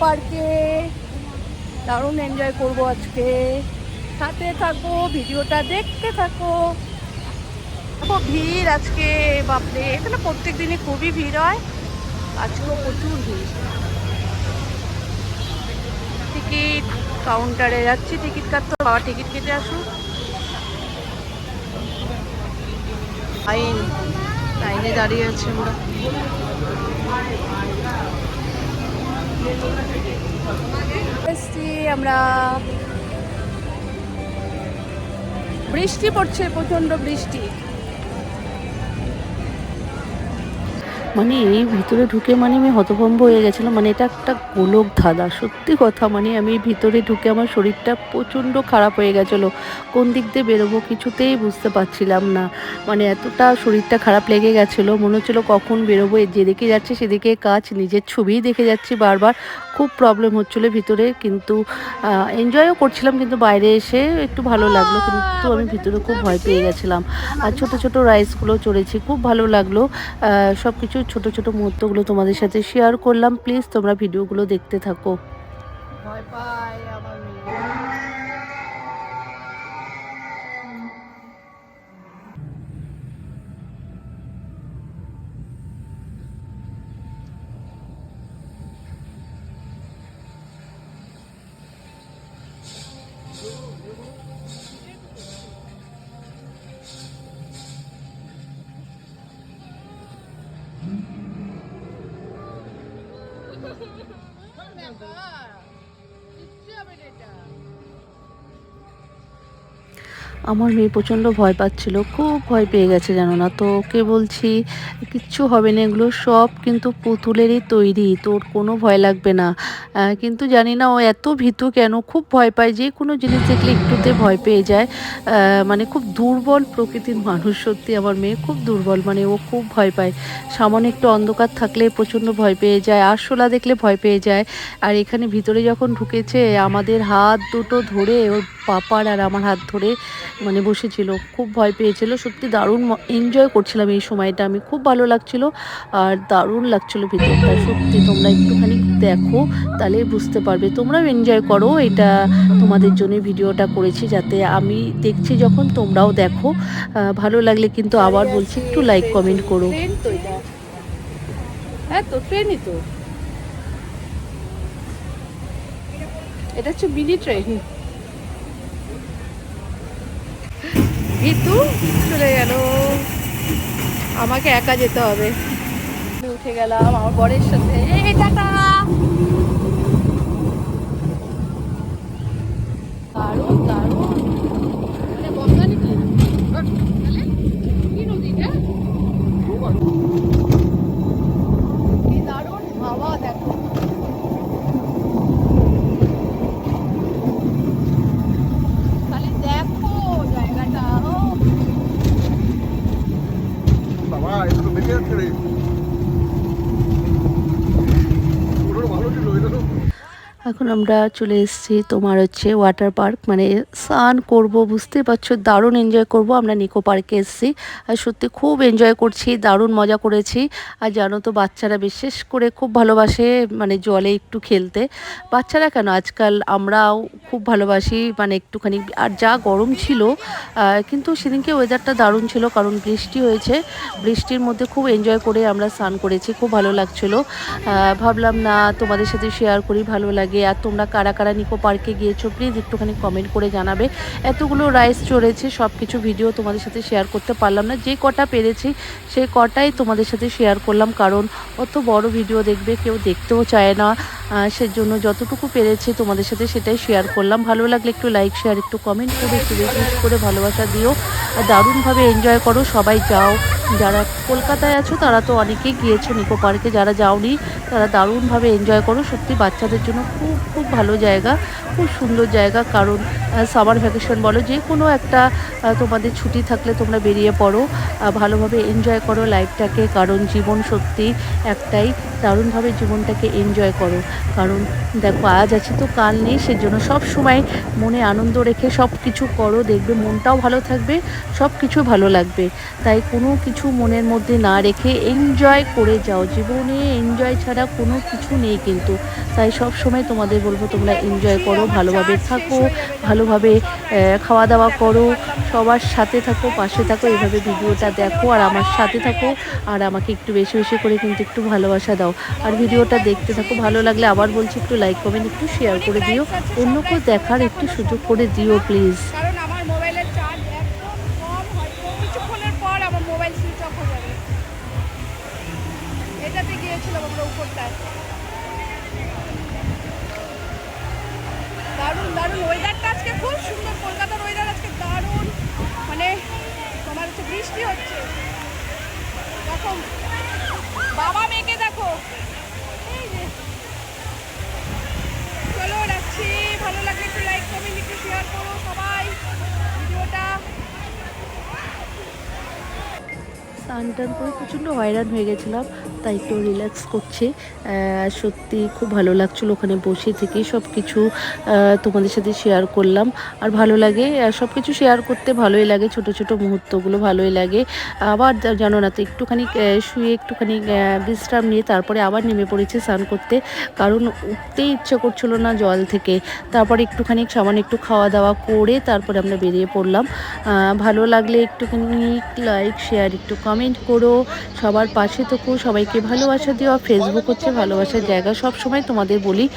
পার্কে। দারুণ এনজয় করব আজকে। সাথে থাকো, ভিডিওটা দেখতে থাকো। দেখো ভিড় আজকে, বাপরে, এখানে প্রত্যেক দিনই খুবই ভিড় হয়। আজকেও প্রচুর ভিড়। টিকিট কাউন্টারে যাচ্ছি, টিকিট কাটতে। বাবা, টিকিট কেটে আসুক। লাইন, লাইনে দাঁড়িয়ে আছে আমরা। আমরা বৃষ্টি পড়ছে প্রচণ্ড বৃষ্টি। মানে এই ভিতরে ঢুকে মানে আমি হতভম্ব হয়ে গেছিলাম। মানে এটা একটা গোলক ধাঁধা, সত্যি কথা। মানে আমি ভিতরে ঢুকে আমার শরীরটা প্রচণ্ড খারাপ হয়ে গেছিল। কোন দিক দিয়ে বেরোবো কিছুতেই বুঝতে পারছিলাম না। মানে এতটা শরীরটা খারাপ লেগে গেছিল। মনে হচ্ছিল কখন বেরোবো? যেদিকে যাচ্ছে সেদিকে কাজ, নিজের ছবিই দেখে যাচ্ছি বারবার। খুব প্রবলেম হচ্ছিল ভিতরে। কিন্তু এনজয়ও করছিলাম কিন্তু বাইরে এসে একটু ভালো লাগল। কিন্তু আমি ভিতরে খুব ভয় পেয়ে গেছিলাম। আর ছোটো ছোটো রাইসগুলো চড়েছি। খুব ভালো লাগল। সব কিছু ছোট ছোট মুহূর্তগুলো তোমাদের সাথে শেয়ার করলাম। প্লিজ তোমরা ভিডিওগুলো দেখতে থাকো। আমার মেয়ে আমার মেয়ে প্রচণ্ড ভয় পাচ্ছিল, খুব ভয় পেয়ে গেছে জানো না? তো ওকে বলছি, কিচ্ছু হবে না এগুলো সব কিন্তু পুতুলেরই তৈরি, তোর কোনো ভয় লাগবে না। কিন্তু জানি না ও এত ভীতু কেন, খুব ভয় পায়, যে কোনো জিনিস দেখলে একটুতে ভয় পেয়ে যায়। মানে খুব দুর্বল প্রকৃতির মানুষ সত্যি আমার মেয়ে, খুব দুর্বল মানে ও খুব ভয় পায়। সামনে একটু অন্ধকার থাকলে প্রচণ্ড ভয় পেয়ে যায় আরশোলা দেখলে ভয় পেয়ে যায়। আর এখানে ভিতরে যখন ঢুকেছে, আমাদের হাত দুটো ধরে ওর পাপার আর আমার হাত ধরে মানে বসেছিল, খুব ভয় পেয়েছিল। সত্যি দারুণ এনজয় করছিলাম এই সময়টা। আমি খুব ভালো লাগছিল আর দারুণ লাগছিল ভিতরটা। সত্যি তোমরা একটুখানি দেখো, তাহলে বুঝতে পারবে। তোমরাও এনজয় করো। এটা তোমাদের জন্য ভিডিওটা করেছি যাতে আমি দেখছি যখন তোমরাও দেখো। ভালো লাগলে কিন্তু আবার বলছি, একটু লাইক কমেন্ট করো। হ্যাঁ তো তো। এটা হচ্ছে মিনি ট্রেন ভিতু চলে গেল। আমাকে একা যেতে হবে। উঠে গেলাম আমার বরের সাথে। দারুণ দারুণ মানে গঙ্গা নাকি তাহলে কি নদীটা কি দারুণ হাওয়া দেখো খালি দেখো জায়গাটা ও বাবা এটা তো বেঁচে যাচ্ছে রে পুরো ভালো ছিল এটা তো এখন আমরা চলে এসেছি তোমার হচ্ছে ওয়াটার পার্ক মানে স্নান করব বুঝতে পারছ, দারুণ এনজয় করব। আমরা নিকো পার্কে এসেছি। আর সত্যি খুব এনজয় করছি, দারুণ মজা করেছি। আর জানো তো, বাচ্চারা বিশেষ করে খুব ভালোবাসে মানে জলে একটু খেলতে। বাচ্চারা কেন? আজকাল আমরাও খুব ভালোবাসি মানে একটুখানি, আর যা গরম ছিল কিন্তু সেদিনকে ওয়েদারটা দারুণ ছিল, কারণ বৃষ্টি হয়েছে। বৃষ্টির মধ্যে খুব এনজয় করে আমরা স্নান করেছি, খুব ভালো লাগছিল। ভাবলাম না তোমাদের সাথে শেয়ার করি, ভালো লাগে। আর তোমরা কারা কারা নিকো পার্কে গিয়েছো প্লিজ একটুখানি কমেন্ট করে জানাবে। এতগুলো রাইস চড়েছে সব কিছু ভিডিও তোমাদের সাথে শেয়ার করতে পারলাম না। যে কটা পেরেছি সেই কটাই তোমাদের সাথে শেয়ার করলাম, কারণ অত বড় ভিডিও দেখবে, কেউ দেখতেও চায় না। সেজন্য যতটুকু পেরেছি তোমাদের সাথে সেটাই শেয়ার করলাম। ভালো লাগলে একটু লাইক শেয়ার একটু কমেন্ট করে, একটু রিকুয়েস্ট করে ভালোবাসা দিও। দারুণভাবে এনজয় করো, সবাই যাও। যারা কলকাতায় আছো, তারা তো অনেকেই গিয়েছো নিকো পার্কে, যারা যাওনি তারা দারুণভাবে এনজয় করো। সত্যি বাচ্চাদের জন্য খুব খুব ভালো জায়গা, খুব সুন্দর জায়গা। কারণ সামার ভ্যাকেশন বলো, যে কোনো একটা তোমাদের ছুটি থাকলে তোমরা বেরিয়ে পড়ো। ভালোভাবে এনজয় করো লাইফটাকে কারণ জীবন সত্যি একটাই, দারুণভাবে জীবনটাকে এনজয় করো। কারণ, দেখো, আজ আছে তো, কাল নেই, সেজন্য সব সময় মনে আনন্দ রেখে সব কিছু করো। দেখবে মনটাও ভালো থাকবে, সব কিছু ভালো লাগবে। তাই কোনো কিছু মনের মধ্যে না রেখে এনজয় করে যাও। জীবনে এনজয় ছাড়া কোনো কিছু নেই কিন্তু। তাই সব সময় তোমাদের বলব, তোমরা এনজয় করো, ভালোভাবে থাকো, ভালোভাবে খাওয়া দাওয়া করো, সবার সাথে থাকো, পাশে থাকো এইভাবে ভিডিওটা দেখো আর আমার সাথে থাকো। আর আমাকে একটু বেশি বেশি করে কিন্তু একটু ভালোবাসা দাও। আর ভিডিওটা দেখতে থাকো, ভালো লাগলে আবার বলছি, একটু লাইক কমেন্ট একটু শেয়ার করে দিও। অন্য কেউ দেখার একটু সুযোগ করে দিও প্লিজ গিয়েছিলাম আমরা উপরটায়। দারুণ দারুণ ওয়েদারটা আজকে খুব সুন্দর। কলকাতার ওয়েদার আজকে দারুণ। মানে তোমার হচ্ছে বৃষ্টি হচ্ছে। দেখো, বাবা মেয়েকে দেখো। চলো, রাখছি। ভালো লাগলে একটু লাইক কমেন্ট একটু শেয়ার করো সবাই। ভিডিওটা। স্নান টান করে প্রচণ্ড হয়রান হয়ে গেছিলাম। তাই একটু রিল্যাক্স করছি। সত্যি খুব ভালো লাগছিল ওখানে বসে থেকে। সব কিছু তোমাদের সাথে শেয়ার করলাম। আর ভালো লাগে সব কিছু শেয়ার করতে ভালোই লাগে। ছোট ছোট মুহূর্তগুলো ভালোই লাগে। আবার জানো না তো, একটুখানি শুয়ে একটুখানি বিশ্রাম নিয়ে তারপরে আবার নেমে পড়েছি স্নান করতে। কারণ উঠতেই ইচ্ছে করছিল না জল থেকে। তারপরে একটুখানি সামান্য একটু খাওয়া দাওয়া করে তারপরে আমরা বেরিয়ে পড়লাম। ভালো লাগলে একটুখানি লাইক শেয়ার একটু কমেন্ট করো। সবার পাশে থেকো, সবাইকে ভালোবাসা দিও। আর ফেসবুক হচ্ছে ভালোবাসার জায়গা। সব সময় তোমাদের বলি,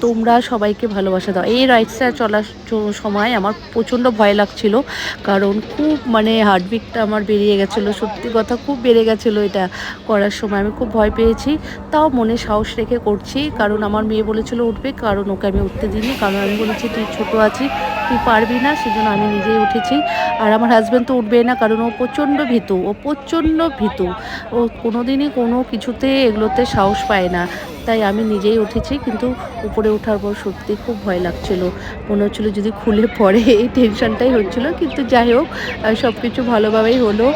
তোমরা সবাইকে ভালোবাসা দাও। এই রাইডসটা চলার সময় আমার প্রচণ্ড ভয় লাগছিল। কারণ খুব মানে হার্টবিটটা আমার বেরিয়ে গেছিল। সত্যি কথা, খুব বেড়ে গেছিল এটা করার সময়। আমি খুব ভয় পেয়েছি। তাও মনে সাহস রেখে করছি। কারণ আমার মেয়ে বলেছিল, উঠবে। কারণ ওকে আমি উঠতে দিইনি। কারণ আমি বলেছি, তুই ছোটো আছিস। তুই পারবি না, সেজন্য আমি নিজেই উঠেছি। আর আমার হাজব্যান্ড তো উঠবে না, কারণ ও প্রচণ্ড ভীতু, ও প্রচণ্ড ভীতু। ও কোনোদিনই কোনো কিছুতে এগুলোতে সাহস পায় না। তাই আমি নিজেই উঠেছি, কিন্তু উপরে ওঠার পর সত্যি খুব ভয় লাগছিল। মনে হচ্ছিল যদি খুলে পড়ে, এই টেনশনটাই হচ্ছিল। কিন্তু যাই হোক সব কিছু ভালোভাবেই হলো।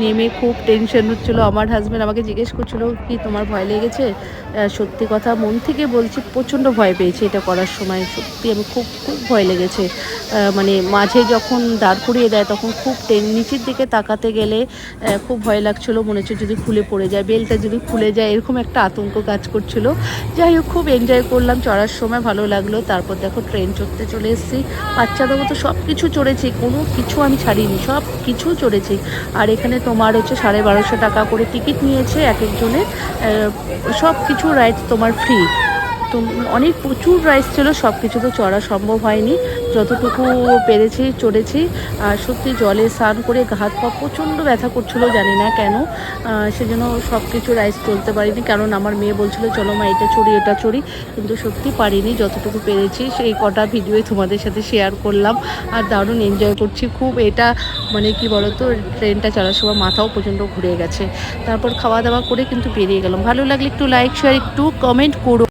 নেমে খুব টেনশন হচ্ছিল। আমার হাজব্যান্ড আমাকে জিজ্ঞেস করছিল, কি তোমার ভয় লেগেছে? সত্যি কথা মন থেকে বলছি, প্রচণ্ড ভয় পেয়েছি এটা করার সময়। সত্যি আমি খুব খুব ভয় লেগেছে। মানে মাঝে যখন দাঁড় করিয়ে দেয় তখন খুব নিচের দিকে তাকাতে গেলে খুব ভয় লাগছিল, মনে হচ্ছে যদি খুলে পড়ে যায়, বেলটা যদি খুলে যায়, এরকম একটা আতঙ্ক কাজ করছিল। যাই হোক, খুব এনজয় করলাম, চড়ার সময় ভালো লাগল। তারপর দেখো ট্রেন চড়তে চলে এসেছি। বাচ্চাদের মতো সব কিছু চড়েছি, কোনো কিছু আমি ছাড়িনি সব কিছু চড়েছি। আর এখানে তোমার হচ্ছে সাড়ে বারোশো টাকা করে টিকিট নিয়েছে এক একজনের সব কিছু রাইডস তোমার ফ্রি তো, অনেক প্রচুর রাইস ছিল সব কিছু তো চড়া সম্ভব হয়নি। যতটুকু পেরেছি, চড়েছি, আর সত্যি জলে স্নান করে হাত পা প্রচণ্ড ব্যথা করছিল, জানি না কেন। সেজন্য সব কিছু রাইস চলতে পারিনি, কারণ আমার মেয়ে বলছিল, চলো মা, এটা চড়ি এটা চড়ি। কিন্তু সত্যি পারিনি, যতটুকু পেরেছি, সেই কটা ভিডিওই তোমাদের সাথে শেয়ার করলাম। আর দারুণ এনজয় করছি, খুব এটা মানে কি বলতো, ট্রেনটা চলার সময় মাথাও প্রচণ্ড ঘুরে গেছে। তারপর খাওয়া দাওয়া করে কিন্তু বেরিয়ে গেলাম। ভালো লাগলে একটু লাইক শেয়ার একটু কমেন্ট করো।